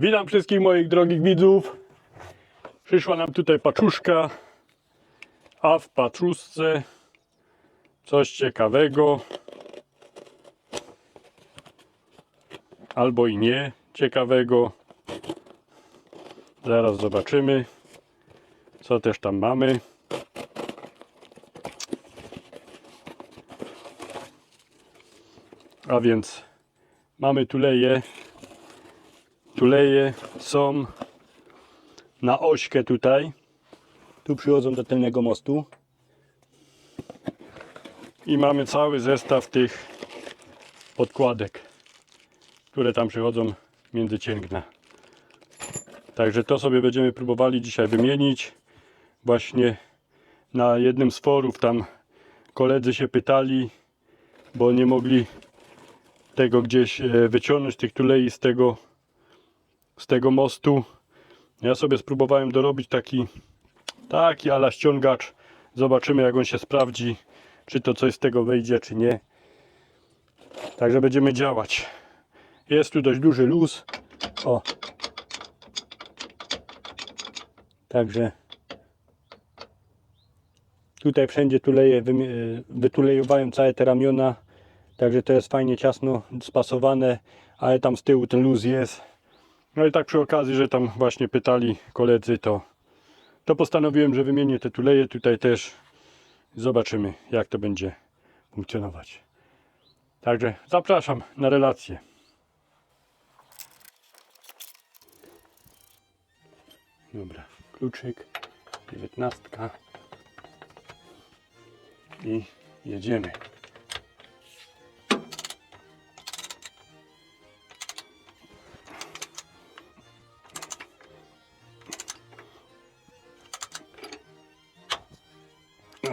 Witam wszystkich moich drogich widzów. Przyszła nam tutaj paczuszka, a w paczuszce coś ciekawego. Albo i nie ciekawego. Zaraz zobaczymy, co też tam mamy. A więc mamy tuleje. Tuleje są na ośkę tutaj. Tu przychodzą do tylnego mostu. I mamy cały zestaw tych podkładek, które tam przychodzą między cięgna. Także to sobie będziemy próbowali dzisiaj wymienić. Właśnie na jednym z forów tam koledzy się pytali, bo nie mogli tego gdzieś e, wyciągnąć, tych tulei z tego, z tego mostu. Ja sobie spróbowałem dorobić taki, taki ala ściągacz. Zobaczymy jak on się sprawdzi, czy to coś z tego wejdzie, czy nie. Także będziemy działać. Jest tu dość duży luz. O. Także tutaj wszędzie tuleje, wymi- wytulejowałem całe te ramiona. Także to jest fajnie ciasno spasowane, ale tam z tyłu ten luz jest. No i tak przy okazji, że tam właśnie pytali koledzy, to, to postanowiłem, że wymienię te tuleje tutaj też. Zobaczymy, jak to będzie funkcjonować. Także zapraszam na relację. Dobra, kluczyk, dziewiętnastka i jedziemy.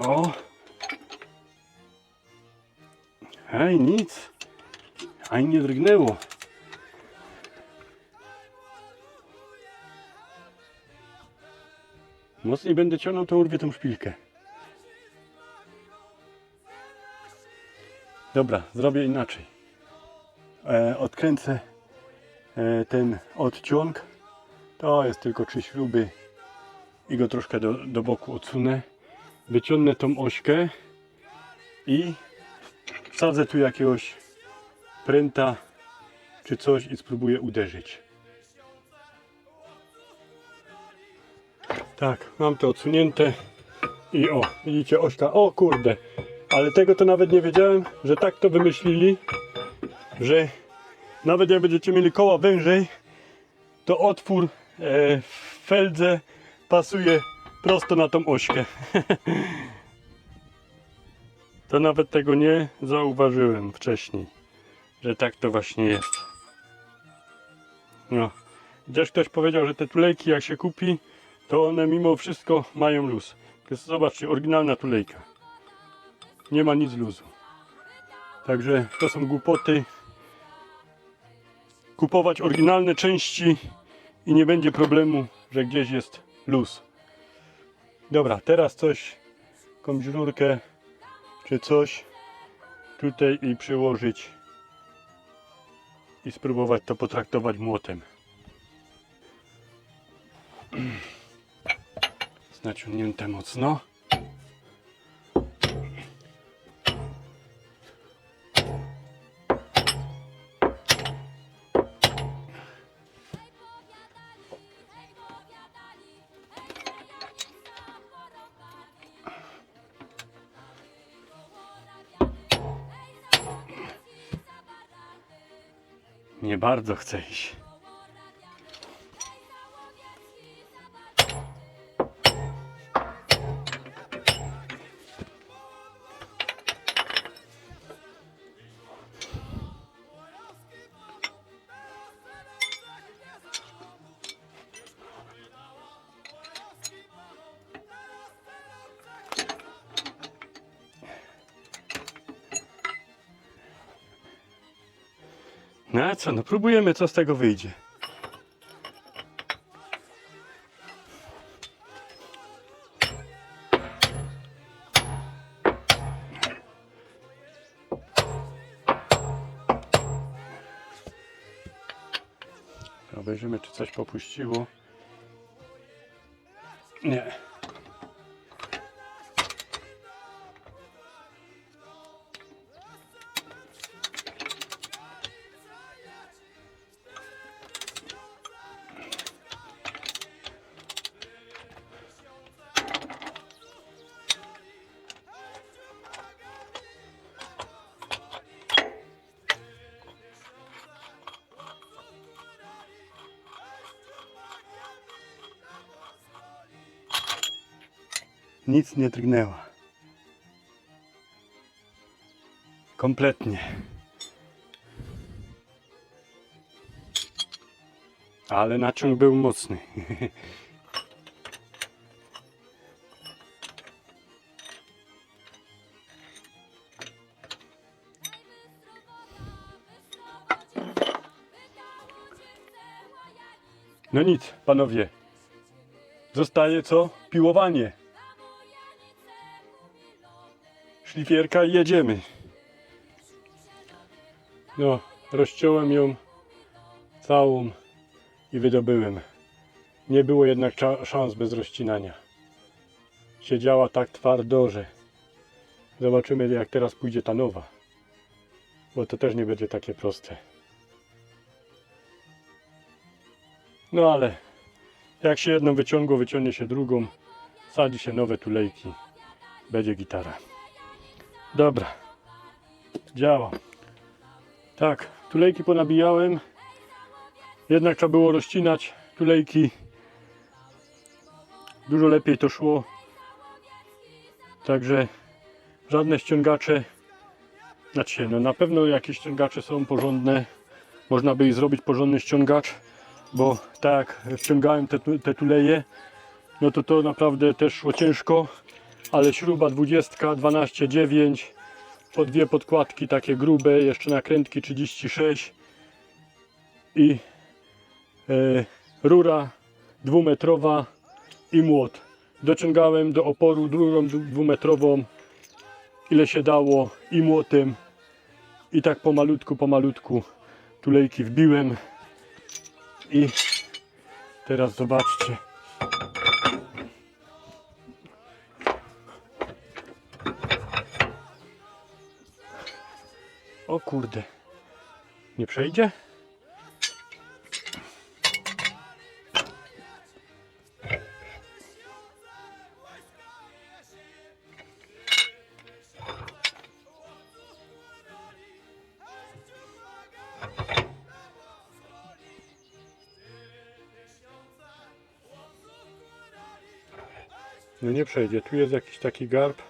O! Hej, nic. Ani nie drgnęło. Mocniej będę ciągnął, to urwie tą szpilkę. Dobra, zrobię inaczej. E, odkręcę e, ten odciąg. To jest tylko trzy śruby i go troszkę do, do boku odsunę. Wyciągnę tą ośkę i wsadzę tu jakiegoś pręta czy coś i spróbuję uderzyć. Tak, mam to odsunięte i o, widzicie ośka, o kurde, ale tego to nawet nie wiedziałem, że tak to wymyślili, że nawet jak będziecie mieli koła wężej, to otwór e, w feldze pasuje prosto na tą ośkę. to nawet tego nie zauważyłem wcześniej, że tak to właśnie jest. No. Gdzieś ktoś powiedział, że te tulejki jak się kupi, to one mimo wszystko mają luz. Więc zobaczcie, oryginalna tulejka. Nie ma nic luzu. Także to są głupoty. Kupować oryginalne części i nie będzie problemu, że gdzieś jest luz. Dobra, teraz coś, jakąś rurkę czy coś tutaj i przyłożyć i spróbować to potraktować młotem. Jest naciągnięte mocno. Nie bardzo chcę iść. No a co, no próbujemy co z tego wyjdzie. Obejrzymy, czy coś popuściło. Nie. Nic nie drgnęło. Kompletnie. Ale naciąg był mocny. No nic, panowie. Zostaje co? Piłowanie. Szlifierka i jedziemy. No, rozciąłem ją całą i wydobyłem. Nie było jednak szans bez rozcinania. Siedziała tak twardo, że zobaczymy jak teraz pójdzie ta nowa. Bo to też nie będzie takie proste. No ale jak się jedną wyciągło, wyciągnie się drugą, sadzi się nowe tulejki. Będzie gitara. Dobra. Działa. Tak, tulejki ponabijałem. Jednak trzeba było rozcinać tulejki. Dużo lepiej to szło. Także żadne ściągacze. Znaczy, no na pewno jakieś ściągacze są porządne. Można by i zrobić porządny ściągacz, bo tak jak ściągałem te, te tuleje, no to to naprawdę też szło ciężko ale śruba 20, 12, 9, po dwie podkładki takie grube, jeszcze nakrętki 36 i e, rura dwumetrowa i młot. Dociągałem do oporu rurą dwu- dwumetrową, ile się dało i młotem. I tak pomalutku, pomalutku tulejki wbiłem. I teraz zobaczcie kurde. Nie przejdzie? No nie przejdzie. Tu jest jakiś taki garb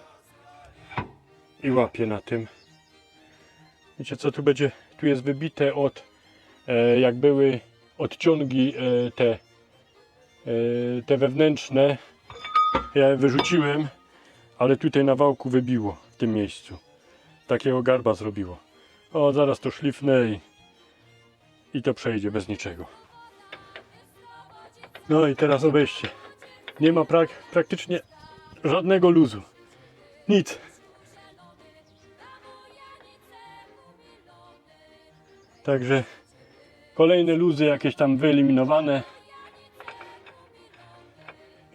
i łapie na tym. Wiecie co tu będzie? Tu jest wybite od e, jak były odciągi e, te, e, te wewnętrzne. Ja je wyrzuciłem, ale tutaj na wałku wybiło w tym miejscu. Takiego garba zrobiło. O, zaraz to szlifnę i, i to przejdzie bez niczego. No i teraz obejście. Nie ma prak praktycznie żadnego luzu. Nic. Także kolejne luzy jakieś tam wyeliminowane.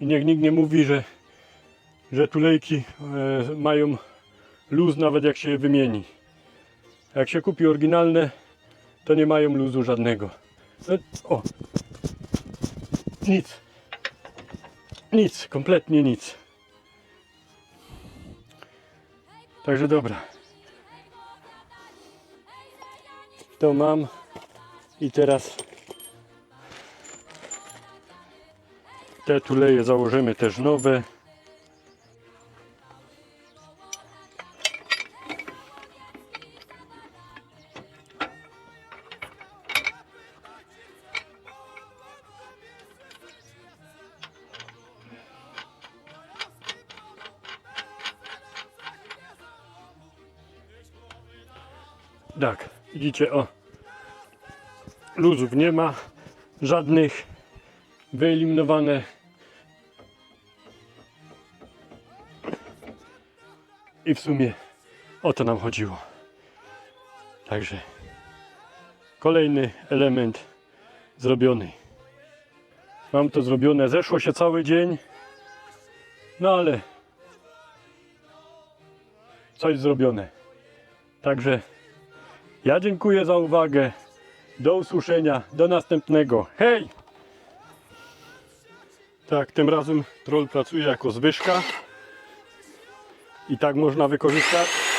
I niech nikt nie mówi, że, że tulejki e, mają luz nawet jak się wymieni. Jak się kupi oryginalne, to nie mają luzu żadnego. No, o! Nic. Nic, kompletnie nic. Także dobra. To mam i teraz te tuleje założymy też nowe. Tak, widzicie, o. Luzów nie ma, żadnych wyeliminowane. I w sumie o to nam chodziło. Także kolejny element zrobiony. Mam to zrobione, zeszło się cały dzień, no ale coś zrobione. Także ja dziękuję za uwagę. Do usłyszenia, do następnego. Hej! Tak, tym razem troll pracuje jako zwyżka. I tak można wykorzystać